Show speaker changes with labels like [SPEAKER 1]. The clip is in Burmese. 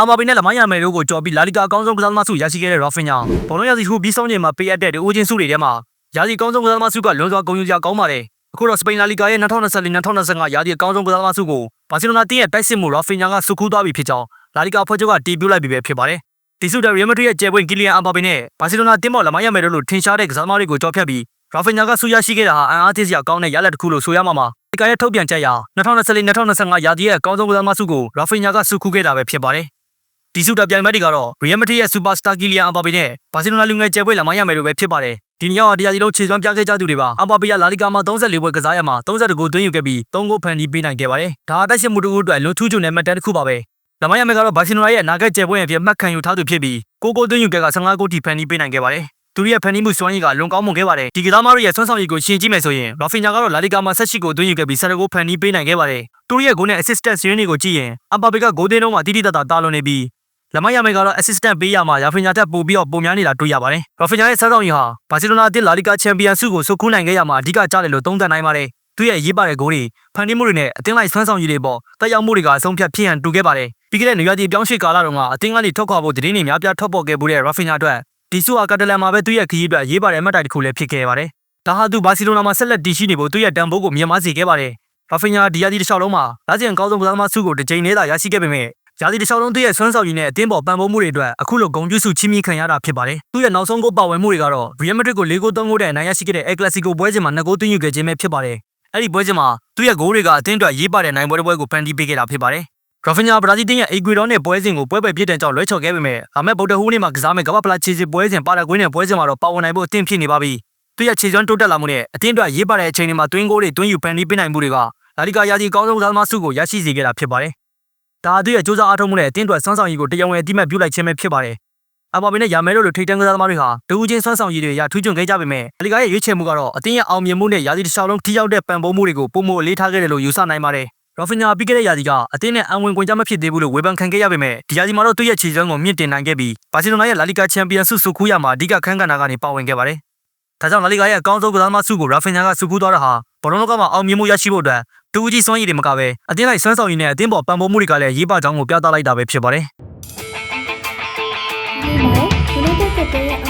[SPEAKER 1] အာမာဘီနဲ့လမိုင်းယာမယ်တို့ကိုကြော်ပြီးလာလီဂါအကောင်းဆုံးကစားသမားဆုရရှိခဲ့တဲ့ Rafinha ဘောလုံးရစီဟူပြီးဆုံးချိန်မှာပေးအပ်တဲ့အိုးချင်းဆုတွေထဲမှာရာသီအကောင်းဆုံးကစားသမားဆုကလွန်စွာဂုဏ်ယူစရာကောင်းပါတယ်အခုတော့စပိန်လာလီဂါရဲ့2024-2025ရာသီအကောင်းဆုံးကစားသမားဆုကိုဘာစီလိုနာတင်းရဲ့တိုက်စစ်မှု Rafinha ကဆုခူးသွားပြီဖြစ်ကြောင်းလာလီဂါအဖွဲ့ချုပ်ကတီးပြလိုက်ပြီပဲဖြစ်ပါတယ်ဒီဆုတဲ့ Real Madrid ရဲ့ကျယ်ပွင့်ကီလီယန်အမ်ဘာပေနဲ့ဘာစီလိုနာတင်းမော်လမိုင်းယာမယ်တို့လိုထင်ရှားတဲ့ကစားသမားတွေကိုကြော်ဖြတ်ပြီး Rafinha ကဆုရရှိခဲ့တာဟာအံ့အားသစ်စရာကောင်းတဲ့ရလဒ်တစ်ခုလို့ဆိုရမှာပါဒီကရဲ့ထုတ်ပြန်ချက်အရ2024-2025ရာသီရဲ့အကောင်းဆုံးကစားသမားဆုကို Rafinha ကဆုခူးခဲ့တာပဲဖြစ်ပါတယ် ဒီဆုတပြိုင်ပွဲတွေကတော့ Real Madrid ရဲ့ Superstar Kylian Mbappe နဲ့ Barcelona လူငယ်ကျယ်ပွဲလာမရမယ်လို့ပဲဖြစ်ပါတယ်ဒီနေ့ရောတရားစီလုံးခြေစွမ်းပြခဲ့ကြသူတွေပါ Mbappe ကလာလီဂါမှာ34ပွဲကစားရမှာ32ဂိုးသွင်းယူခဲ့ပြီး3ဂိုးဖန်တီးပေးနိုင်ခဲ့ပါတယ်ဒါဟာတိုက်စစ်မှုတစ်ခုအတွက်လွန်ထူးချွန်တဲ့မှတ်တမ်းတစ်ခုပါပဲလာမရမယ်ကတော့ Barcelona ရဲ့အနာဂတ်ကျယ်ပွဲအဖြစ်မှတ်ခံယူထားသူဖြစ်ပြီး6ဂိုးသွင်းယူခဲ့က15ဂိုးထိဖန်တီးပေးနိုင်ခဲ့ပါတယ်သူရဲ့ဖန်တီးမှုစွမ်းရည်ကလွန်ကောင်းမွန်ခဲ့ပါတယ်ဒီကစားသမားတွေရဲ့စွမ်းဆောင်ရည်ကိုရှင်းကြည့်မယ်ဆိုရင် Rafinha ကတော့လာလီဂါမှာ18ဂိုးသွင်းယူခဲ့ပြီး17ဂိုးဖန်တီးပေးနိုင်ခဲ့ပါတယ်သူရဲ့ဂိုးနဲ့ assistant စရင်းတွေကိုကြည့်ရင် Mbappe ကဂိုးသွင်းတော့မှတိတိတတ်တာတာလွန်နေပြီး လမရမယ်ကတော့ assistant ပေးရမှာရာဖင်ညာတက်ပို့ပြီးတော့ပုံများနေတာတွေ့ရပါတယ်။ရာဖင်ညာရဲ့စားဆောင်ရည်ဟာဘာစီလိုနာအသင်းလာလီဂါချန်ပီယံဆုကိုဆုခူးနိုင်ခဲ့ရမှာအဓိကကြားတယ်လို့သုံးသပ်နိုင်ပါတယ်။သူရဲ့ရေးပါတဲ့ဂိုးတွေဖန်တီးမှုတွေနဲ့အသင်းလိုက်ဆွမ်းဆောင်ရည်တွေပေါ်တက်ရောက်မှုတွေကအဆုံးဖြတ်ဖြစ်ရန်တူခဲ့ပါတယ်။ပြီးခဲ့တဲ့နေရာဒီပြောင်းရွှေ့ကာလတုန်းကအသင်းကနေထွက်ခွာဖို့တည်င်းနေများပြားထွက်ပေါ်ခဲ့မှုတဲ့ရာဖင်ညာအတွက်ဒီဆုဟာကတလန်မှာပဲသူရဲ့ခရီးအတွက်ရေးပါတဲ့အမှတ်တိုင်တစ်ခုလည်းဖြစ်ခဲ့ပါတယ်။ဒါဟာသူဘာစီလိုနာမှာဆက်လက်တည်ရှိနေဖို့သူရဲ့တန်ဖိုးကိုမြင့်မားစေခဲ့ပါတယ်။ရာဖင်ညာဒီယာဒီတစ်လျှောက်လုံးမှာလာစီယံကောင်းဆုံးကစားသမားဆုကိုတစ်ကြိမ်နဲ့သာရရှိခဲ့ပေမဲ့ ရာသီတစ်လျှောက်လုံးသူ့ရဲ့ဆွမ်းဆောင်ရည်နဲ့အသင်းပေါ်ပံ့ပိုးမှုတွေအတွက်အခုလိုဂုဏ်ပြုဆုချီးမြှင့်ခံရတာဖြစ်ပါတယ်။သူ့ရဲ့နောက်ဆုံးဂိုးပါဝင်မှုတွေကတော့ Real Madrid ကို၄ဂိုး၃ဂိုးနဲ့အနိုင်ရရှိခဲ့တဲ့ El Clasico ပွဲစဉ်မှာ2ဂိုးသွင်းယူခဲ့ခြင်းပဲဖြစ်ပါတယ်။အဲ့ဒီပွဲစဉ်မှာသူ့ရဲ့ဂိုးတွေကအသင်းအတွက်ရေးပါတဲ့နိုင်ပွဲတစ်ပွဲကိုဖန်တီးပေးခဲ့တာဖြစ်ပါတယ်။ Rafinha ဘရာဇီးတင်းရဲ့ Ecuador နဲ့ပွဲစဉ်ကိုပွဲပဲပြည့်တဲ့ကြောင့်လွှဲချော်ခဲ့ပေမဲ့အမေဗုဒ္ဓဟူးနေ့မှာကစားမဲ့ကမ္ဘာဖလားခြေစစ်ပွဲစဉ်ပါရဂွေးနဲ့ပွဲစဉ်မှာတော့ပါဝင်နိုင်ဖို့အသင့်ဖြစ်နေပါပြီ။သူ့ရဲ့ခြေစွမ်းတိုးတက်လာမှုနဲ့အသင်းအတွက်ရေးပါတဲ့အချိန်တွေမှာတွင်းဂိုးတွေတွင်းယူဖန်တီးပေးနိုင်မှုတွေကလာလီဂါရာသီအကောင်းဆုံးကစားသမားဆုကိုရရှိစေခဲ့တာဖြစ်ပါတယ်။ ဒါအသူရဲ့စူးစမ်းအားထုတ်မှုနဲ့အတင်းတွက်စွမ်းဆောင်ရည်ကိုတရားဝင်အတိအမှတ်ပြုလိုက်ခြင်းပဲဖြစ်ပါတယ်။အဘာဘီနဲ့ယာမဲတို့လိုထိတ်တန်းကစားသမားတွေဟာတူဦးချင်းစွမ်းဆောင်ရည်တွေရထူးချွန်ခဲ့ကြပေမဲ့အလီဂါရဲ့ရွေးချယ်မှုကတော့အတင်းရဲ့အောင်မြင်မှုနဲ့ယာစီတစ်လျှောက်လုံးထိရောက်တဲ့ပံ့ပိုးမှုတွေကိုပုံမအလေးထားခဲ့တယ်လို့ယူဆနိုင်ပါတယ်။ရော်ဖင်ညာပြီးခဲ့တဲ့ယာစီကအတင်းနဲ့အံဝင်ကွင်ကြမဖြစ်သေးဘူးလို့ဝေဖန်ခံခဲ့ရပေမဲ့ဒီယာစီမှာတော့သူ့ရဲ့ခြေစွမ်းကိုမြင့်တင်နိုင်ခဲ့ပြီးဘာစီလိုနာရဲ့လာလီဂါချန်ပီယံဆုစုခူးရမှာအဓိကခန်းကဏ္ဍကနေပါဝင်ခဲ့ပါတယ်။ဒါကြောင့်လာလီဂါရဲ့အကောင်းဆုံးကစားသမားဆုကိုရာဖင်ညာကစုခူးသွားတာဟာဘောလုံးလောကမှာအောင်မြင်မှုရရှိဖို့အတွက် တူဦးကြီးစွမ်းရည်တွေမကပဲအတင်းလိုက်စွမ်းဆောင်ရည်နဲ့အတင်းပေါ်ပံ့ပိုးမှုတွေကလည်းရေးပါကြောင်းကိုပြသလိုက်တာပဲဖြစ်ပါတယ်။
[SPEAKER 2] ဒီမှာ United ကတည်းကအမားကိုချပြပြီး